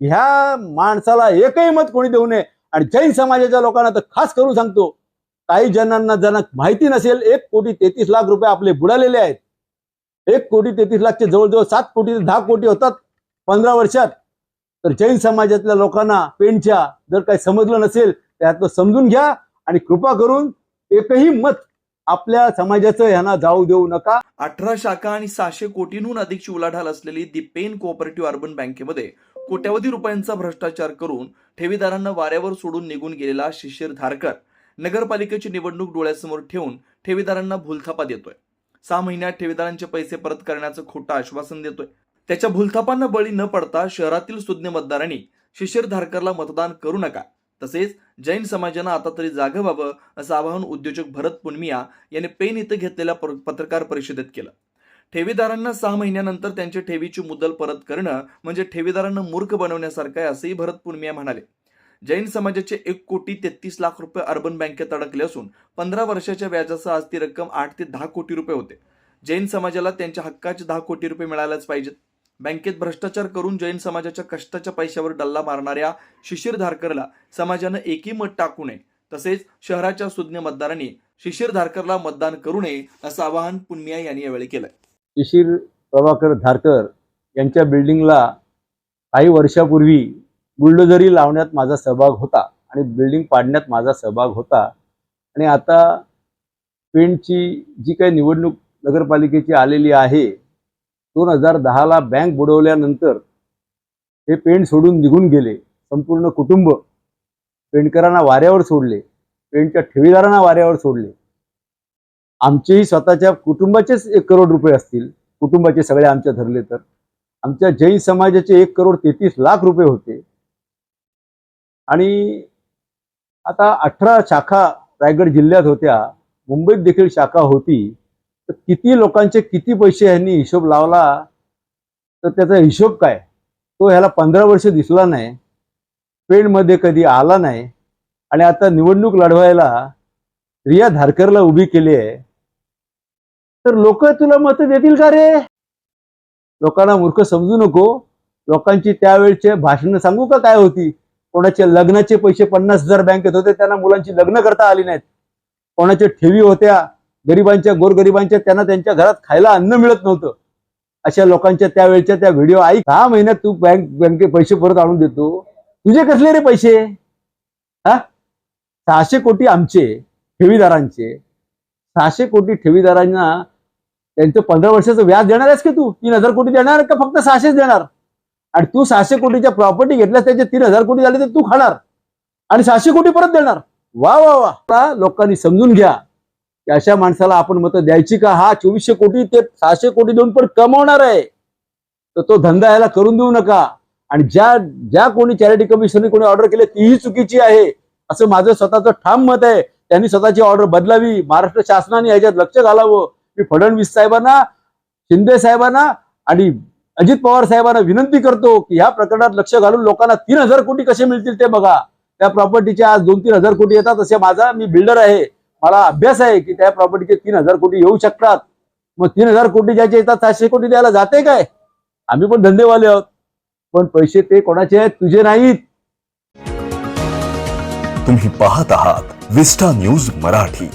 ह्या माणसाला एकही मत कोणी देऊ नये. आणि जैन समाजाच्या लोकांना तर खास करून सांगतो काही जणांना ज्यांना माहिती नसेल एक कोटी तेहतीस लाख रुपये आपले बुडालेले आहेत. एक कोटी तेहतीस लाखचे जवळजवळ सात कोटी ते दहा कोटी होतात पंधरा वर्षात. तर जैन समाजातल्या लोकांना पेंटच्या जर काही समजलं नसेल त्यातलं समजून घ्या आणि कृपा करून एकही मत आपल्या समाजाचं यांना जाऊ देऊ नका. अठरा शाखा आणि सहाशे कोटींहून अधिकची उलाढाल असलेली दी पेन कोऑपरेटिव्ह अर्बन बँकेमध्ये कोट्यावधी रुपयांचा भ्रष्टाचार करून ठेवीदारांना वाऱ्यावर सोडून निघून गेलेला शिशिर धारकर नगरपालिकेची निवडणूक डोळ्यासमोर ठेवून ठेवीदारांना भूलथापा देतोय. सहा महिन्यात ठेवीदारांचे पैसे परत करण्याचं खोटं आश्वासन देतोय. त्याच्या भूलथापांना बळी न पडता शहरातील सुज्ञ मतदारांनी शिशिर धारकरला मतदान करू नका. तसेच जैन समाजानं आता तरी जागं व्हावं असं आवाहन उद्योजक भरत पुनमिया यांनी पेन इथं घेतलेल्या पत्रकार परिषदेत केलं. ठेवीदारांना सहा महिन्यानंतर त्यांच्या ठेवीची मुदल परत करणं म्हणजे ठेवीदारांना मूर्ख बनवण्यासारखं आहे असंही भरत पुनमिया म्हणाले. जैन समाजाचे एक कोटी तेहतीस लाख रुपये अर्बन बँकेत अडकले असून पंधरा वर्षाच्या व्याजासह आज ती रक्कम आठ ते दहा कोटी रुपये होते. जैन समाजाला त्यांच्या हक्काचे दहा कोटी रुपये मिळायलाच पाहिजेत. बँकेत भ्रष्टाचार करून जैन समाजाच्या कष्टाच्या पैशावर डल्ला मारणाऱ्या शिशिर धारकरला समाजानं एकही मत टाकू नये. तसेच शहराच्या सुज्ञ मतदारांनी शिशिर धारकरला मतदान करू नये असं आवाहन पुनमिया यांनी यावेळी केलं शिशिर प्रभाकर धारकर यांच्या बिल्डिंगला काही वर्षापूर्वी बुलडोजरी लावण्यात माझा सहभाग होता आणि बिल्डिंग पाडण्यात माझा सहभाग होता. आणि आता पेंटची जी काही निवडणूक नगरपालिकेची आलेली आहे दोन हजार दहाला बँक बुडवल्यानंतर हे पेंट सोडून निघून गेले. संपूर्ण कुटुंब पेंटकरांना वाऱ्यावर सोडले पेंटच्या ठेवीदारांना वाऱ्यावर सोडले. आमचेही स्वतःच्या कुटुंबाचेच एक करोड रुपये असतील. कुटुंबाचे सगळे आमच्या धरले तर. आमच्या जैन समाजाचे एक करोड तेहतीस लाख रुपये होते. आणि आता अठरा शाखा रायगड जिल्ह्यात होत्या. मुंबईत देखील शाखा होती. तर किती लोकांचे किती पैसे यांनी हिशोब लावला? तर त्याचा हिशोब काय? तो ह्याला पंधरा वर्ष दिसला नाही. पेणमध्ये कधी आला नाही. आणि आता निवडणूक लढवायला रिया धारकरला उभी केली आहे. तर लोक तुला मत देतील का रे? लोकांना मूर्ख समजू नको. लोकांची त्यावेळचे भाषणं सांगू का काय होती? कोणाचे लग्नाचे पैसे पन्नास हजार बँकेत होते त्यांना मुलांची लग्न करता आली नाहीत. कोणाच्या ठेवी होत्या गरिबांच्या गोरगरिबांच्या त्यांना त्यांच्या घरात खायला अन्न मिळत नव्हतं. अशा लोकांच्या त्यावेळच्या त्या व्हिडिओ आई सहा महिन्यात तू बँक बँके पैसे परत आणून देतो. तुझे कसले रे पैसे? हा? सहाशे कोटी आमचे. ठेवीदारांचे. सहाशे कोटी ठेवीदारांना त्यांचं पंधरा वर्षाचं व्याज देणार आहेस की तू? तीन हजार कोटी देणार का फक्त सहाशेच देणार? आणि तू सहाशे कोटीच्या प्रॉपर्टी घेतल्यास त्याचे तीन हजार कोटी झाले तर तू खाणार. आणि सहाशे कोटी परत देणार. वा वा वा. लोकांनी समजून घ्या की अशा माणसाला आपण मतं द्यायची का? हा चोवीसशे कोटी ते सहाशे कोटी देऊन पण कमवणार आहे. तर तो धंदा याला करून देऊ नका. आणि ज्या ज्या कोणी चॅरिटी कमिशनने कोणी ऑर्डर केली तीही चुकीची आहे. असं माझं स्वतःचं ठाम मत आहे. त्यांनी स्वतःची ऑर्डर बदलावी. महाराष्ट्र शासनाने याच्यात लक्ष घालावं. मी फडणवीस साहेबांना शिंदे साहेबांना आणि अजित पवार साहेबांना विनंती करतो की ह्या प्रकरणात लक्ष घालून लोकांना तीन हजार कोटी कसे मिळतील ते बघा. त्या प्रॉपर्टीचे आज दोन तीन हजार कोटी येतात. असे माझा मी बिल्डर आहे. मला अभ्यास आहे की त्या प्रॉपर्टीचे तीन हजार कोटी येऊ शकतात. मग तीन हजार कोटी ज्याचे येतात सातशे कोटी द्यायला जाते काय? आम्ही पण धंदेवाले आहोत. पण पैसे ते कोणाचे आहेत? तुझे नाहीत. तुम्ही पाहत आहात विस्टा न्यूज मराठी.